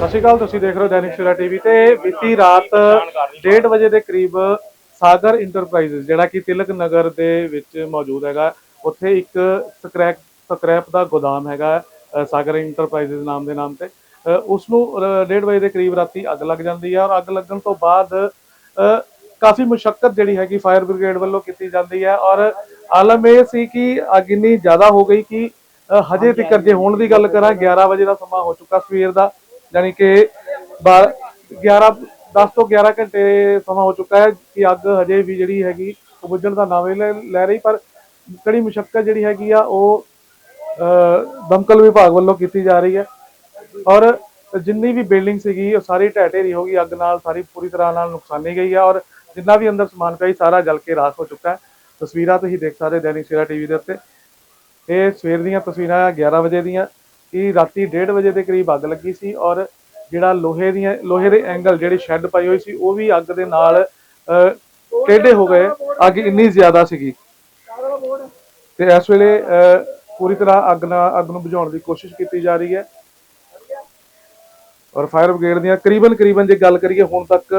ਸਤਿ ਸ਼੍ਰੀ ਅਕਾਲ ਤੁਸੀਂ ਦੇਖ ਰਹੇ ਹੋ ਦੈਨਿਕ ਸਵੇਰਾ ਟੀਵੀ ਤੇ। ਬੀਤੀ ਰਾਤ 1:30 ਵਜੇ ਦੇ ਕਰੀਬ ਸਾਗਰ ਇੰਟਰਪ੍ਰਾਈਜ਼ਸ ਜਿਹੜਾ ਕਿ ਤਿਲਕ ਨਗਰ ਦੇ ਵਿੱਚ ਮੌਜੂਦ ਹੈਗਾ ਉੱਥੇ ਇੱਕ ਸਕ੍ਰੈਪ ਸਕ੍ਰੈਪ ਦਾ ਗੋਦਾਮ ਹੈਗਾ ਸਾਗਰ ਇੰਟਰਪ੍ਰਾਈਜ਼ਸ ਨਾਮ ਦੇ ਨਾਮ ਤੇ। ਉਸ ਨੂੰ 1:30 ਵਜੇ ਦੇ ਕਰੀਬ ਰਾਤੀ ਅੱਗ ਲੱਗ ਜਾਂਦੀ ਹੈ ਔਰ ਅੱਗ ਲੱਗਣ ਤੋਂ ਬਾਅਦ ਕਾਫੀ ਮੁਸ਼ਕਲ ਜਿਹੜੀ ਹੈਗੀ ਫਾਇਰ ਬ੍ਰਿਗੇਡ ਵੱਲੋਂ ਕੀਤੀ ਜਾਂਦੀ ਹੈ ਔਰ ਆਲਮ ਇਹ ਸੀ ਕਿ ਅੱਗ ਇੰਨੀ ਜ਼ਿਆਦਾ ਹੋ ਗਈ ਕਿ ਹਜੇ ਤੱਕ ਜੇ ਹੁਣ ਦੀ ਗੱਲ ਕਰਾਂ 11 ਵਜੇ ਦਾ ਸਮਾਂ ਹੋ ਚੁੱਕਾ ਸਵੇਰ ਦਾ। ਯਾਨੀ ਕਿ 11 10 ਤੋਂ 11 ਘੰਟੇ ਸਮਾਂ ਹੋ ਚੁੱਕਾ ਹੈ ਕਿ ਅੱਗ ਹਜੇ ਵੀ ਜਿਹੜੀ ਹੈਗੀ ਉਹ ਬੁਝਣ ਦਾ ਨਾਮ ਨਹੀਂ ਲੈ ਰਹੀ, ਪਰ ਕੜੀ ਮੁਸ਼ਕਲ ਜਿਹੜੀ ਹੈਗੀ ਆ ਉਹ ਦਮਕਲ ਵਿਭਾਗ ਵੱਲੋਂ ਕੀਤੀ ਜਾ ਰਹੀ ਹੈ। ਔਰ ਜਿੰਨੀ ਵੀ ਬਿਲਡਿੰਗ ਸੀਗੀ, ਉਹ ਸਾਰੀ ਢਹਿ ਢੇਰੀ ਹੋ ਗਈ, ਅੱਗ ਨਾਲ ਸਾਰੀ ਪੂਰੀ ਤਰ੍ਹਾਂ ਨਾਲ ਨੁਕਸਾਨੀ ਗਈ ਹੈ ਔਰ ਜਿੰਨਾ ਵੀ ਅੰਦਰ ਸਮਾਨ ਪਿਆ ਸਾਰਾ ਜਲ ਕੇ ਰਾਖ ਹੋ ਚੁੱਕਾ ਹੈ। ਤਸਵੀਰਾਂ ਤੁਸੀਂ ਦੇਖ ਸਕਦੇ ਹੋ ਦੈਨਿਕ ਸਵੇਰਾ ਟੀਵੀ ਦੇ ਉੱਤੇ। ਇਹ ਸਵੇਰ ਦੀਆਂ ਤਸਵੀਰਾਂ 11 ਵਜੇ ਦੀਆਂ। ਕਿ ਰਾਤੀ 1:30 ਵਜੇ ਦੇ ਕਰੀਬ ਅੱਗ ਲੱਗੀ ਸੀ ਔਰ ਜਿਹੜਾ ਲੋਹੇ ਦੀਆਂ, ਲੋਹੇ ਦੇ ਐਂਗਲ ਜਿਹੜੀ ਸ਼ੈੱਡ ਪਾਈ ਹੋਈ ਸੀ, ਉਹ ਵੀ ਅੱਗ ਦੇ ਨਾਲ ਟੇਢੇ ਹੋ ਗਏ। ਅੱਗ ਇੰਨੀ ਜ਼ਿਆਦਾ ਸੀਗੀ। ਤੇ ਇਸ ਵੇਲੇ ਪੂਰੀ ਤਰ੍ਹਾਂ ਅੱਗ ਨਾਲ, ਅੱਗ ਨੂੰ ਬੁਝਾਉਣ ਦੀ ਕੋਸ਼ਿਸ਼ ਕੀਤੀ ਜਾ ਰਹੀ ਹੈ। ਔਰ ਫਾਇਰ ਬ੍ਰਿਗੇਡ ਦੀਆਂ ਕਰੀਬਨ ਕਰੀਬਨ ਜੇ ਗੱਲ ਕਰੀਏ, ਹੁਣ ਤੱਕ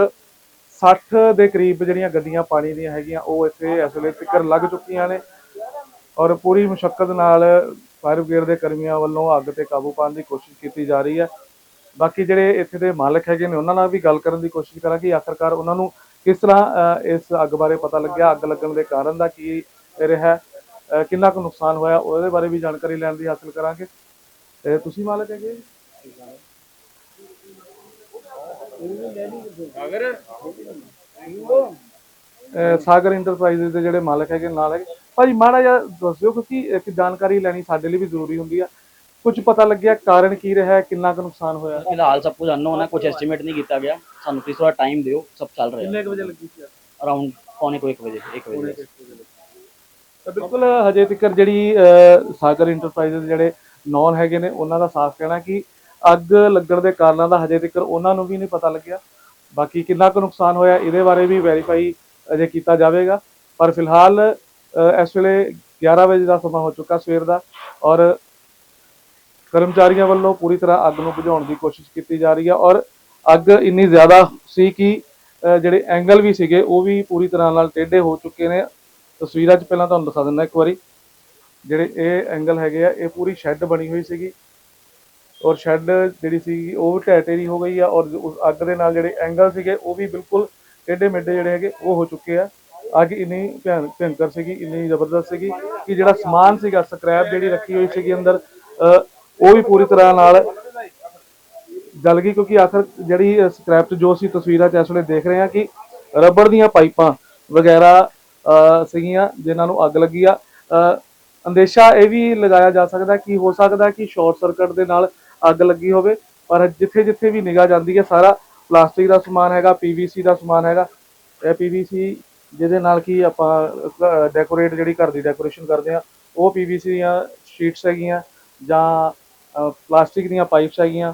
60 ਦੇ ਕਰੀਬ ਜਿਹੜੀਆਂ ਗੱਡੀਆਂ ਪਾਣੀ ਦੀਆਂ ਹੈਗੀਆਂ, ਉਹ ਇੱਥੇ ਇਸ ਵੇਲੇ ਤਿੱਕਰ ਲੱਗ ਚੁੱਕੀਆਂ ਨੇ। ਔਰ ਪੂਰੀ ਮੁਸ਼ਕਲ ਨਾਲ ਫਾਇਰ ਬ੍ਰਿਗੇਡ ਦੇ ਕਰਮੀਆਂ ਵੱਲੋਂ ਅੱਗ ਤੇ ਕਾਬੂ ਪਾਉਣ ਦੀ ਕੋਸ਼ਿਸ਼ ਕੀਤੀ ਜਾ ਰਹੀ ਹੈ। ਬਾਕੀ ਜਿਹੜੇ ਇੱਥੇ ਦੇ ਮਾਲਕ ਹੈਗੇ ਨੇ, ਉਹਨਾਂ ਨਾਲ ਵੀ ਗੱਲ ਕਰਨ ਦੀ ਕੋਸ਼ਿਸ਼ ਕਰਾਂਗੇ। ਆਖਰਕਾਰ ਉਹਨਾਂ ਨੂੰ ਕਿਸ ਤਰ੍ਹਾਂ ਇਸ ਅੱਗ ਬਾਰੇ ਪਤਾ ਲੱਗਿਆ? ਅੱਗ ਲੱਗਣ ਦੇ ਕਾਰਨ ਦਾ ਕੀ ਰਿਹਾ? ਕਿੰਨਾ ਕੁ ਨੁਕਸਾਨ ਹੋਇਆ? ਉਹਦੇ ਬਾਰੇ ਵੀ ਜਾਣਕਾਰੀ ਲੈਣ ਦੀ ਹਾਸਲ ਕਰਾਂਗੇ। ਤੇ ਤੁਸੀਂ ਮਾਲਕ ਹੈਗੇ ਸਾਗਰ ਇੰਟਰਪ੍ਰਾਈਜ਼ਸ ਦੇ ਜਿਹੜੇ ਮਾਲਕ ਹੈਗੇ ਨਾਲ ਹੈਗੇ। ਭਾਜੀ ਮਾੜਾ ਜਿਹਾ ਦੱਸਿਓ ਕਿਉਂਕਿ ਇੱਕ ਜਾਣਕਾਰੀ ਲੈਣੀ ਸਾਡੇ ਲਈ ਵੀ ਜ਼ਰੂਰੀ ਹੁੰਦੀ ਆ। ਕੁਝ ਪਤਾ ਲੱਗਿਆ ਕਾਰਨ ਕੀ ਰਿਹਾ ਕਿੰਨਾ ਕੁ ਨੁਕਸਾਨ ਹੋਇਆ? ਫਿਲਹਾਲ ਸਭ ਕੁਝ ਅਨਨੋਨ ਹੈ ਕੁਝ ਐਸਟੀਮੇਟ ਨਹੀਂ ਕੀਤਾ ਗਿਆ। ਸਾਨੂੰ ਤੁਸੀਂ ਥੋੜਾ ਟਾਈਮ ਦਿਓ ਸਭ ਚੱਲ ਰਿਹਾ। ਕਿੰਨੇ ਵਜੇ ਲੱਗੀ ਸੀ? ਅਰਾਊਂਡ ਪੌਣੇ ਕੋ 1 ਵਜੇ 1 ਵਜੇ। ਤਾਂ ਬਿਲਕੁਲ ਹਜੇ ਤੱਕ ਜਿਹੜੀ ਸਾਗਰ ਇੰਟਰਪ੍ਰਾਈਜ਼ਸ ਜਿਹੜੇ ਨੌਨ ਹੈਗੇ ਨੇ ਉਹਨਾਂ ਦਾ ਸਾਫ਼ ਕਹਿਣਾ ਕਿ ਅੱਗ ਲੱਗਣ ਦੇ ਕਾਰਨਾਂ ਦਾ ਹਜੇ ਤੱਕ ਉਹਨਾਂ ਨੂੰ ਵੀ ਨਹੀਂ ਪਤਾ ਲੱਗਿਆ। ਬਾਕੀ ਕਿੰਨਾ ਕੁ ਨੁਕਸਾਨ ਹੋਇਆ ਇਹਦੇ ਬਾਰੇ ਵੀ ਵੈਰੀਫਾਈ ਅਜੇ ਕੀਤਾ ਜਾਵੇਗਾ। ਪਰ ਫਿਲਹਾਲ ਇਸ ਵੇਲੇ 11 ਵਜੇ ਦਾ ਸਮਾਂ ਹੋ ਚੁੱਕਾ ਸਵੇਰ ਦਾ ਔਰ ਕਰਮਚਾਰੀਆਂ ਵੱਲੋਂ ਪੂਰੀ ਤਰ੍ਹਾਂ ਅੱਗ ਨੂੰ ਬੁਝਾਉਣ ਦੀ ਕੋਸ਼ਿਸ਼ ਕੀਤੀ ਜਾ ਰਹੀ ਹੈ ਔਰ ਅੱਗ ਇੰਨੀ ਜ਼ਿਆਦਾ ਸੀ ਕਿ ਜਿਹੜੇ ਐਂਗਲ ਵੀ ਸੀਗੇ ਉਹ ਵੀ ਪੂਰੀ ਤਰ੍ਹਾਂ ਨਾਲ ਟੇਢੇ ਹੋ ਚੁੱਕੇ ਨੇ। ਤਸਵੀਰਾਂ 'ਚ ਪਹਿਲਾਂ ਤੁਹਾਨੂੰ ਦਿਖਾ ਦਿੰਦਾ ਇੱਕ ਵਾਰੀ। ਜਿਹੜੇ ਇਹ ਐਂਗਲ ਹੈਗੇ ਆ, ਇਹ ਪੂਰੀ ਸ਼ੈੱਡ ਬਣੀ ਹੋਈ ਸੀਗੀ। ਔਰ ਸ਼ੈੱਡ ਜਿਹੜੀ ਸੀ ਉਹ ਵੀ ਢਹਿ ਢੇਰੀ ਹੋ ਗਈ ਆ ਔਰ ਉਸ ਅੱਗ ਦੇ ਨਾਲ ਜਿਹੜੇ ਐਂਗਲ ਸੀਗੇ, ਉਹ ਵੀ ਬਿਲਕੁਲ ਟੇਢੇ ਮੇਢੇ ਜਿਹੜੇ ਹੈਗੇ, ਉਹ ਹੋ ਚੁੱਕੇ ਆ। ਅੱਗ ਇੰਨੀ ਭਿਆਨ ਭਿਅੰਕਰ ਸੀਗੀ ਇੰਨੀ ਜ਼ਬਰਦਸਤ ਸੀਗੀ ਕਿ ਜਿਹੜਾ ਸਮਾਨ ਸੀਗਾ ਸਕ੍ਰੈਪ ਜਿਹੜੀ ਰੱਖੀ ਹੋਈ ਸੀਗੀ ਅੰਦਰ ਉਹ ਵੀ ਪੂਰੀ ਤਰ੍ਹਾਂ ਨਾਲ ਜਲ ਗਈ ਕਿਉਂਕਿ ਆਖਰ ਜਿਹੜੀ ਸਕ੍ਰੈਪ 'ਚ ਜੋ ਅਸੀਂ ਤਸਵੀਰਾਂ 'ਚ ਇਸ ਵੇਲੇ ਦੇਖ ਰਹੇ ਹਾਂ ਕਿ ਰਬੜ ਦੀਆਂ ਪਾਈਪਾਂ ਵਗੈਰਾ ਅਹ, ਸੀਗੀਆਂ ਜਿਨ੍ਹਾਂ ਨੂੰ ਅੱਗ ਲੱਗੀ ਆ ਅੰਦੇਸ਼ਾ ਇਹ ਵੀ ਲਗਾਇਆ ਜਾ ਸਕਦਾ ਕਿ ਹੋ ਸਕਦਾ ਕਿ ਸ਼ਾਰਟ ਸਰਕਟ ਦੇ ਨਾਲ ਅੱਗ ਲੱਗੀ ਹੋਵੇ ਪਰ ਜਿੱਥੇ ਜਿੱਥੇ ਵੀ ਨਿਗਾਹ ਜਾਂਦੀ ਹੈ ਸਾਰਾ ਪਲਾਸਟਿਕ ਦਾ ਸਮਾਨ ਹੈਗਾ ਪੀਵੀਸੀ ਦਾ ਸਮਾਨ ਹੈਗਾ ਇਹ ਪੀਵੀਸੀ ਜਿਹਦੇ ਨਾਲ ਕੀ ਆਪਾਂ ਡੈਕੋਰੇਟ ਜਿਹੜੀ ਘਰ ਦੀ ਡੈਕੋਰੇਸ਼ਨ ਕਰਦੇ ਆ, ਉਹ ਪੀਵੀਸੀ ਦੀਆਂ ਸ਼ੀਟਸ ਹੈਗੀਆਂ ਜਾਂ ਪਲਾਸਟਿਕ ਦੀਆਂ ਪਾਈਪਸ ਹੈਗੀਆਂ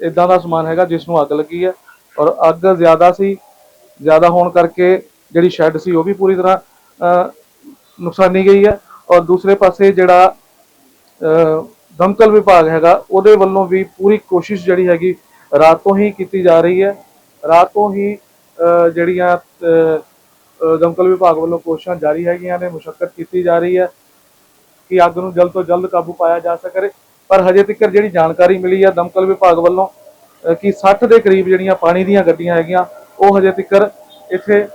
ਇਦਾਂ ਦਾ ਸਮਾਨ ਹੈਗਾ ਜਿਸ ਨੂੰ ਅੱਗ ਲੱਗੀ ਹੈ ਔਰ ਅੱਗ ਜ਼ਿਆਦਾ ਸੀ, ਜ਼ਿਆਦਾ ਹੋਣ ਕਰਕੇ ਜਿਹੜੀ ਸ਼ੈੱਡ ਸੀ ਉਹ ਵੀ ਪੂਰੀ ਤਰ੍ਹਾਂ ਨੁਕਸਾਨੀ ਗਈ ਹੈ ਔਰ ਦੂਸਰੇ ਪਾਸੇ ਜਿਹੜਾ ਦਮਕਲ ਵਿਭਾਗ ਹੈਗਾ, ਉਹਦੇ ਵੱਲੋਂ ਵੀ ਪੂਰੀ ਕੋਸ਼ਿਸ਼ ਜਿਹੜੀ ਹੈਗੀ ਰਾਤ ਤੋਂ ਹੀ ਕੀਤੀ ਜਾ ਰਹੀ ਹੈ। ਰਾਤ ਤੋਂ ਹੀ ਜਿਹੜੀਆਂ ਦਮਕਲ ਵਿਭਾਗ ਵੱਲੋਂ ਕੋਸ਼ਿਸ਼ਾਂ ਜਾਰੀ ਹੈਗੀਆਂ ਨੇ ਮੁਸ਼ਕਲ ਕੀਤੀ ਜਾ ਰਹੀ ਹੈ ਕਿ ਅੱਗ ਨੂੰ ਜਲਦ ਤੋਂ ਜਲਦ ਕਾਬੂ ਪਾਇਆ ਜਾ ਸਕੇ। ਪਰ ਹਜੇ ਤੱਕ ਜਿਹੜੀ ਜਾਣਕਾਰੀ ਮਿਲੀ ਹੈ ਦਮਕਲ ਵਿਭਾਗ ਵੱਲੋਂ ਕਿ 60 ਦੇ ਕਰੀਬ ਜਿਹੜੀਆਂ ਪਾਣੀ ਦੀਆਂ ਗੱਡੀਆਂ ਹੈਗੀਆਂ, ਉਹ ਹਜੇ ਤੱਕ ਇੱਥੇ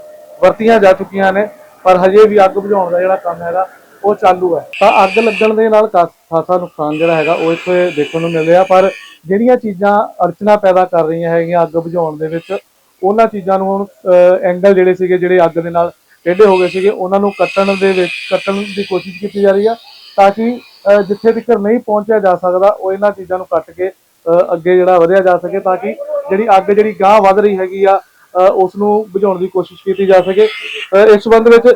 ਵਰਤੀਆਂ ਜਾ ਚੁੱਕੀਆਂ ਨੇ। ਪਰ ਹਜੇ ਵੀ ਅੱਗ ਬੁਝਾਉਣ ਦਾ ਜਿਹੜਾ ਕੰਮ ਹੈਗਾ, ਉਹ ਚਾਲੂ ਹੈ। ਤਾਂ ਅੱਗ ਲੱਗਣ ਦੇ ਨਾਲ ਕਾ- ਖਾਸਾ ਨੁਕਸਾਨ ਜਿਹੜਾ ਹੈਗਾ, ਉਹ ਇੱਥੇ ਦੇਖਣ ਨੂੰ ਮਿਲ ਰਿਹਾ। ਪਰ ਜਿਹੜੀਆਂ ਚੀਜ਼ਾਂ ਅੜਚਨਾ ਪੈਦਾ ਕਰ ਰਹੀਆਂ ਹੈਗੀਆਂ ਅੱਗ ਬੁਝਾਉਣ ਦੇ ਵਿੱਚ ਉਹਨਾਂ ਚੀਜ਼ਾਂ ਨੂੰ ਹੁਣ ਐਂਗਲ ਜਿਹੜੇ ਸੀਗੇ ਜਿਹੜੇ ਅੱਗ ਦੇ ਨਾਲ ਟੇਢੇ ਹੋ ਗਏ ਸੀਗੇ ਉਹਨਾਂ ਨੂੰ ਕੱਟਣ ਦੇ ਵਿੱਚ ਕੱਟਣ ਦੀ ਕੋਸ਼ਿਸ਼ ਕੀਤੀ ਜਾ ਰਹੀ ਆ ਤਾਂ ਕਿ ਜਿੱਥੇ ਤੱਕ ਨਹੀਂ ਪਹੁੰਚਿਆ ਜਾ ਸਕਦਾ ਉਹ ਇਹਨਾਂ ਚੀਜ਼ਾਂ ਨੂੰ ਕੱਟ ਕੇ ਅੱਗੇ ਜਿਹੜਾ ਵਧਿਆ ਜਾ ਸਕੇ ਤਾਂ ਕਿ ਜਿਹੜੀ ਅੱਗ ਜਿਹੜੀ ਗਾਂਹ ਵੱਧ ਰਹੀ ਹੈਗੀ ਆ ਅਹ, ਉਸ ਨੂੰ ਬੁਝਾਉਣ ਦੀ ਕੋਸ਼ਿਸ਼ ਕੀਤੀ ਜਾ ਸਕੇ। ਇਸ ਸੰਬੰਧ ਵਿੱਚ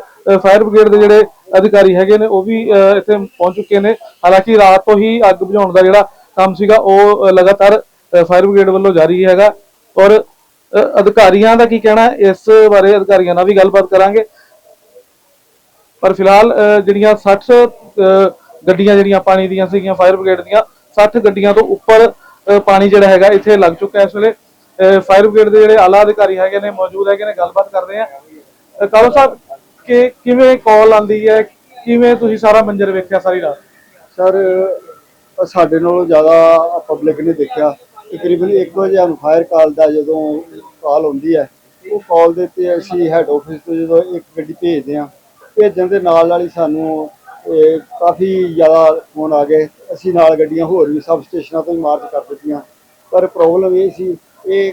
ਫਾਇਰ ਬ੍ਰਿਗੇਡ ਦੇ ਜਿਹੜੇ ਅਧਿਕਾਰੀ ਹੈਗੇ ਨੇ ਉਹ ਵੀ ਇੱਥੇ ਪਹੁੰਚ ਚੁੱਕੇ ਨੇ। ਹਾਲਾਂਕਿ ਰਾਤ ਤੋਂ ਹੀ ਅੱਗ ਬੁਝਾਉਣ ਦਾ ਜਿਹੜਾ ਕੰਮ ਸੀਗਾ ਉਹ ਲਗਾਤਾਰ ਫਾਇਰ ਬ੍ਰਿਗੇਡ ਵੱਲੋਂ ਜਾਰੀ ਹੈਗਾ। ਔਰ ਅਧਿਕਾਰੀਆਂ ਦਾ ਕੀ ਕਹਿਣਾ ਇਸ ਬਾਰੇ ਅਧਿਕਾਰੀਆਂ ਨਾਲ ਵੀ ਗੱਲਬਾਤ ਕਰਾਂਗੇ। ਪਰ ਫਿਲਹਾਲ ਜਿਹੜੀਆਂ 60 ਗੱਡੀਆਂ ਜਿਹੜੀਆਂ ਪਾਣੀ ਦੀਆਂ ਸੀਗੀਆਂ ਫਾਇਰ ਬ੍ਰਿਗੇਡ ਦੀਆਂ 60 ਗੱਡੀਆਂ ਤੋਂ ਉੱਪਰ ਪਾਣੀ ਜਿਹੜਾ ਹੈਗਾ ਇੱਥੇ ਲੱਗ ਚੁੱਕਾ ਇਸ ਵੇਲੇ। ਫਾਇਰ ਬ੍ਰਿਗੇਡ ਦੇ ਜਿਹੜੇ ਆਲਾ ਅਧਿਕਾਰੀ ਹੈਗੇ ਨੇ, ਮੌਜੂਦ ਹੈਗੇ ਨੇ, ਗੱਲਬਾਤ ਕਰਦੇ ਆ। ਕਾਲੋ ਸਾਹਿਬ, ਕਿ ਕਿਵੇਂ ਕਾਲ ਆਂਦੀ ਹੈ? ਕਿਵੇਂ ਤੁਸੀਂ ਸਾਰਾ ਮੰਜ਼ਰ ਵੇਖਿਆ ਸਾਰੀ ਰਾਤ? ਸਰ ਸਾਡੇ ਨਾਲੋਂ ਜ਼ਿਆਦਾ ਪਬਲਿਕ ਨੇ ਦੇਖਿਆ। ਤਕਰੀਬਨ 1 ਵਜੇ ਫਾਇਰ ਕਾਲ ਦਾ ਜਦੋਂ ਕਾਲ ਹੁੰਦੀ ਹੈ, ਉਹ ਕਾਲ ਦੇ ਤੇ ਅਸੀਂ ਹੈੱਡ ਆਫਿਸ ਤੋਂ ਜਦੋਂ ਇੱਕ ਗੱਡੀ ਭੇਜਦੇ ਹਾਂ, ਭੇਜਣ ਦੇ ਨਾਲ ਨਾਲ ਹੀ ਸਾਨੂੰ ਕਾਫੀ ਜ਼ਿਆਦਾ ਫੋਨ ਆ ਗਏ। ਅਸੀਂ ਨਾਲ ਗੱਡੀਆਂ ਹੋਰ ਵੀ ਸਬ ਸਟੇਸ਼ਨਾਂ ਤੋਂ ਹੀ ਮਾਰਚ ਕਰ ਦਿੱਤੀਆਂ। ਪਰ ਪ੍ਰੋਬਲਮ ਇਹ ਸੀ, ਇਹ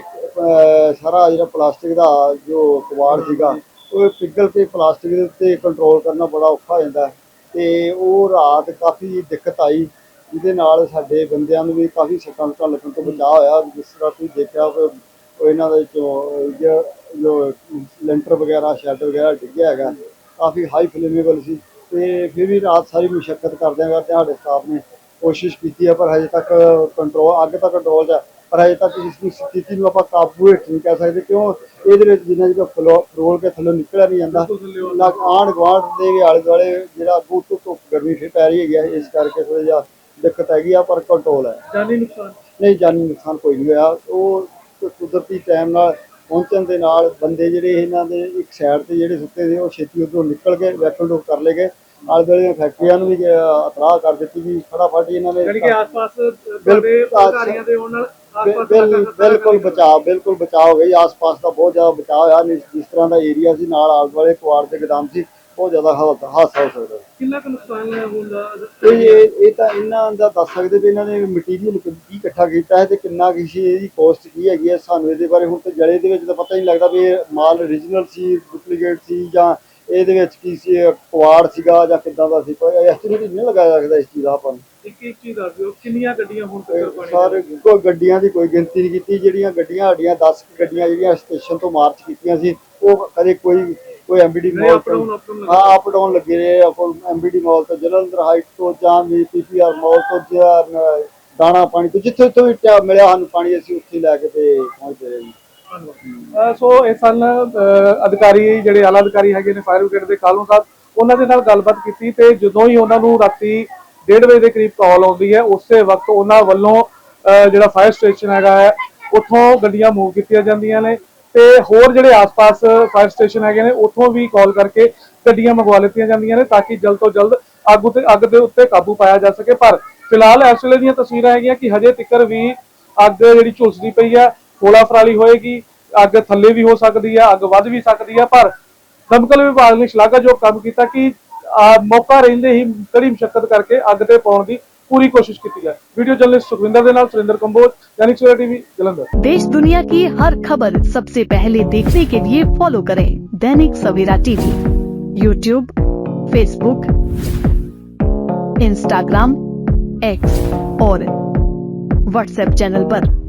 ਸਾਰਾ ਜਿਹੜਾ ਪਲਾਸਟਿਕ ਦਾ ਜੋ ਕਬਾੜ ਸੀਗਾ, ਉਹ ਪਿਗਲ ਤੇ ਪਲਾਸਟਿਕ ਦੇ ਉੱਤੇ ਕੰਟਰੋਲ ਕਰਨਾ ਬੜਾ ਔਖਾ ਹੋ ਜਾਂਦਾ ਹੈ ਤੇ ਉਹ ਰਾਤ ਕਾਫੀ ਦਿੱਕਤ ਆਈ। ਜਿਹਦੇ ਨਾਲ ਸਾਡੇ ਬੰਦਿਆਂ ਨੂੰ ਵੀ ਕਾਫੀ ਸੱਟਾਂ ਸੁੱਟਾਂ ਲੱਗਣ ਤੋਂ ਬਚਾਅ ਹੋਇਆ ਜਿਸ ਤਰ੍ਹਾਂ ਤੁਸੀਂ ਦੇਖਿਆ ਉਹ ਇਹਨਾਂ ਦੇ ਜੋ ਜੋ- ਲੈਂਟਰ ਵਗੈਰਾ ਸ਼ੈਡ ਵਗੈਰਾ ਡਿੱਗਿਆ ਹੈਗਾ ਕਾਫੀ ਹਾਈ ਫਲੇਮੇਬਲ ਸੀ ਤੇ ਫਿਰ ਵੀ ਰਾਤ ਸਾਰੀ ਮੁਸ਼ਕਲ ਕਰਦਿਆਂ ਕਰਦਿਆਂ ਸਾਡੇ ਸਟਾਫ ਨੇ ਕੋਸ਼ਿਸ਼ ਕੀਤੀ ਹੈ ਪਰ ਹਜੇ ਤੱਕ ਕੰਟਰੋਲ ਅੱਗ ਤਾਂ ਕੰਟਰੋਲ ਹੈ ਪਰ ਹਜੇ ਤੱਕ ਇਸ ਦੀ ਸਥਿਤੀ ਨੂੰ ਆਪਾਂ ਕਾਬੂ ਹੇਠ ਨਹੀਂ ਕਹਿ ਸਕਦੇ ਕਿਉਂ? ਇਹਦੇ ਵਿੱਚ ਜਿੰਨਾ ਜਿਹੜਾ ਫਲੋ ਰੋਲ ਕੇ ਥੱਲੇ ਨਿਕਲਿਆ ਨਹੀਂ ਜਾਂਦਾ ਨਾ ਆਂਢ ਗੁਆਂਢ ਦੇ ਆਲੇ ਦੁਆਲੇ ਜਿਹੜਾ ਬਹੁਤ ਤੋਂ ਧੁੱਪ ਗਰਮੀ ਫਿਰ ਪੈ ਰਹੀ ਹੈਗੀ ਆ, ਇਸ ਕਰਕੇ ਥੋੜਾ ਜਿਹਾ ਦਿੱਕਤ ਹੈਗੀ ਆ ਪਰ ਕੰਟਰੋਲ ਹੈ। ਜਾਨੀ ਨੁਕਸਾਨ? ਨਹੀਂ ਜਾਨੀ ਨੁਕਸਾਨ ਕੋਈ ਨਹੀਂ ਹੋਇਆ। ਉਹ ਕੁਦਰਤੀ ਟਾਈਮ ਨਾਲ ਪਹੁੰਚਣ ਦੇ ਨਾਲ ਬੰਦੇ ਜਿਹੜੇ ਇਹਨਾਂ ਦੇ ਇੱਕ ਸਾਈਡ ਤੇ ਜਿਹੜੇ ਸੁੱਤੇ ਸੀ ਉਹ ਛੇਤੀ ਉਧਰੋਂ ਨਿਕਲ ਕੇ ਵੈਕਲ ਡੋਪ ਕਰ ਲਏ ਗਏ। ਆਲੇ ਦੁਆਲੇ ਦੀਆਂ ਫੈਕਟਰੀਆਂ ਨੂੰ ਵੀ ਅਹ, ਇਤਲਾਹ ਕਰ ਦਿੱਤੀ ਵੀ ਫਟਾਫਟ ਇਹਨਾਂ ਨੇ ਕਿ ਆਸ-ਪਾਸ ਬਿਲਕੁਲ, ਅਧਿਕਾਰੀਆਂ ਦੇ ਇਲਾਕਾ ਬਿਲਕੁਲ ਬਚਾਅ ਬਿਲਕੁਲ ਬਚਾਅ ਹੋ ਗਈ ਆਸ-ਪਾਸ ਦਾ ਬਹੁਤ ਜ਼ਿਆਦਾ ਬਚਾਅ ਹੋਇਆ। ਜਿਸ ਤਰ੍ਹਾਂ ਦਾ ਏਰੀਆ ਸੀ ਨਾਲ ਆਲੇ ਦੁਆਲੇ ਕੁਆਰ ਦੇ ਗਦਾਮ ਸੀ। ਬਹੁਤ ਜ਼ਿਆਦਾ ਹਾਦਸਾ ਹਾਦਸਾ ਹੋ ਸਕਦਾ ਕਿੰਨਾ ਕੁ ਨੁਕਸਾਨ ਹੁੰਦਾ? ਇਹ ਇਹ ਇਹ ਤਾਂ ਇਹਨਾਂ ਦਾ ਦੱਸ ਸਕਦੇ ਵੀ ਇਹਨਾਂ ਨੇ ਮਟੀਰੀਅਲ ਕੀ ਇਕੱਠਾ ਕੀਤਾ ਹੈ ਤੇ ਕਿੰਨਾ ਕੀ ਸੀ ਇਹਦੀ ਕੋਸਟ ਕੀ ਹੈਗੀ ਹੈ ਸਾਨੂੰ ਇਹਦੇ ਬਾਰੇ ਹੁਣ ਤੇ ਜਲੇ ਦੇ ਵਿੱਚ ਤਾਂ ਪਤਾ ਹੀ ਨਹੀਂ ਲੱਗਦਾ ਵੀ ਇਹ ਮਾਲ origignal ਸੀ ਡੁਪਲੀਕੇਟ ਸੀ ਜਾਂ ਇਹਦੇ ਵਿੱਚ ਕੀ ਸੀ ਕੁਆੜ ਸੀਗਾ ਜਾਂ ਕਿੱਦਾਂ ਦਾ ਸੀ ਕੋਈ ਐਸਟੀਮੇਟ ਨਹੀਂ ਲਗਾਇਆ ਸਕਦਾ ਇਸ ਚੀਜ਼ ਦਾ ਆਪਾਂ ਇੱਕ ਇੱਕ ਚੀਜ਼ ਦੱਸ ਦਿਓ ਕਿੰਨੀਆਂ ਗੱਡੀਆਂ ਹੁਣ ਤੱਕ ਪਾਣੀ ਸਰ ਕੋਈ ਗੱਡੀਆਂ ਦੀ ਕੋਈ ਗਿਣਤੀ ਨਹੀਂ ਕੀਤੀ ਜਿਹੜੀਆਂ ਗੱਡੀਆਂ ਸਾਡੀਆਂ 10 ਗੱਡੀਆਂ ਜਿਹੜੀਆਂ ਸਟੇਸ਼ਨ ਤੋਂ ਮਾਰਚ ਕੀਤੀਆਂ ਸੀ ਉਹ ਕਦੇ ਕੋਈ ਕੋਈ ਐਮਬੀਡੀ ਮਾਲ ਹਾਂ ਅਪ ਡਾਊਨ ਲੱਗੇ ਰਹੇ ਆਪਾਂ ਐਮਬੀਡੀ ਮਾਲ ਤੋਂ ਜਲੰਧਰ ਹਾਈਟ ਤੋਂ ਜਾਂ ਵੀ ਪੀਪੀਆਰ ਮਾਲ ਤੋਂ ਜਾਂ ਦਾਣਾ ਪਾਣੀ ਤੋਂ ਜਿੱਥੇ ਜਿੱਥੇ ਵੀ ਮਿਲਿਆ ਸਾਨੂੰ ਪਾਣੀ ਅਸੀਂ ਉੱਥੇ ਲੈ ਕੇ ਤੇ ਰਹੇ ਸੋ ਇਹ ਸਨ ਅਧਿਕਾਰੀ ਜਿਹੜੇ ਆਲਾ ਅਧਿਕਾਰੀ ਹੈਗੇ ਨੇ ਫਾਇਰ ਬ੍ਰਿਗੇਡ ਦੇ ਕਾਲੂ ਸਾਹਿਬ ਉਹਨਾਂ ਦੇ ਨਾਲ ਗੱਲਬਾਤ ਕੀਤੀ ਤੇ ਜਦੋਂ ਹੀ ਉਹਨਾਂ ਨੂੰ ਰਾਤੀ 1:30 ਵਜੇ ਦੇ ਕਰੀਬ ਕਾਲ ਆਉਂਦੀ ਹੈ ਉਸੇ ਵਕਤ ਉਹਨਾਂ ਵੱਲੋਂ ਜਿਹੜਾ ਫਾਇਰ ਸਟੇਸ਼ਨ ਹੈਗਾ ਹੈ ਉੱਥੋਂ ਗੱਡੀਆਂ ਮੂਵ ਕੀਤੀਆਂ ਜਾਂਦੀਆਂ ਨੇ। ਤੇ ਹੋਰ ਜਿਹੜੇ ਆਸ-ਪਾਸ ਫਾਇਰ ਸਟੇਸ਼ਨ ਹੈਗੇ ਨੇ, ਉੱਥੋਂ ਵੀ ਕਾਲ ਕਰਕੇ ਗੱਡੀਆਂ ਮੰਗਵਾ ਲਿੱਤੀਆਂ ਜਾਂਦੀਆਂ ਨੇ ਤਾਂ ਕਿ ਜਲਦ ਤੋਂ ਜਲਦ ਅੱਗ ਉਤੇ ਅੱਗ ਦੇ ਉੱਤੇ ਕਾਬੂ ਪਾਇਆ ਜਾ ਸਕੇ। ਪਰ ਫਿਲਹਾਲ ਇਸ ਵੇਲੇ ਦੀਆਂ ਤਸਵੀਰਾਂ ਹੈਗੀਆਂ ਕਿ ਹਜੇ ਤੱਕਰ ਵੀ ਅੱਗ ਜਿਹੜੀ ਝੁਲਸਦੀ ਪਈ ਹੈ ਕੋਲਾ ਫਰਾਲੀ ਹੋਏਗੀ, ਅੱਗ ਥੱਲੇ ਵੀ ਹੋ ਸਕਦੀ ਹੈ ਅੱਗ ਵੱਧ ਵੀ ਸਕਦੀ ਹੈ ਪਰ ਦਮਕਲ ਵਿਭਾਗ ਨੇ ਸ਼ਲਾਘਾਯੋਗ ਕੰਮ ਕੀਤਾ ਕਿ ਮੌਕਾ ਰਹਿੰਦੇ ਹੀ ਕੜੀ ਮੁਸ਼ਕਲ ਕਰਕੇ ਅੱਗ ਤੇ ਪਾਉਣ ਦੀ पूरी कोशिश की जाए वीडियो जर्नलिस्ट सुखविंदर के सुरेंद्र कंबोज दैनिक सवेरा टीवी, जलंधर। देश दुनिया की हर खबर सबसे पहले देखने के लिए फॉलो करें Dainik Savera TV. YouTube Facebook Instagram X और व्हाट्सएप चैनल आरोप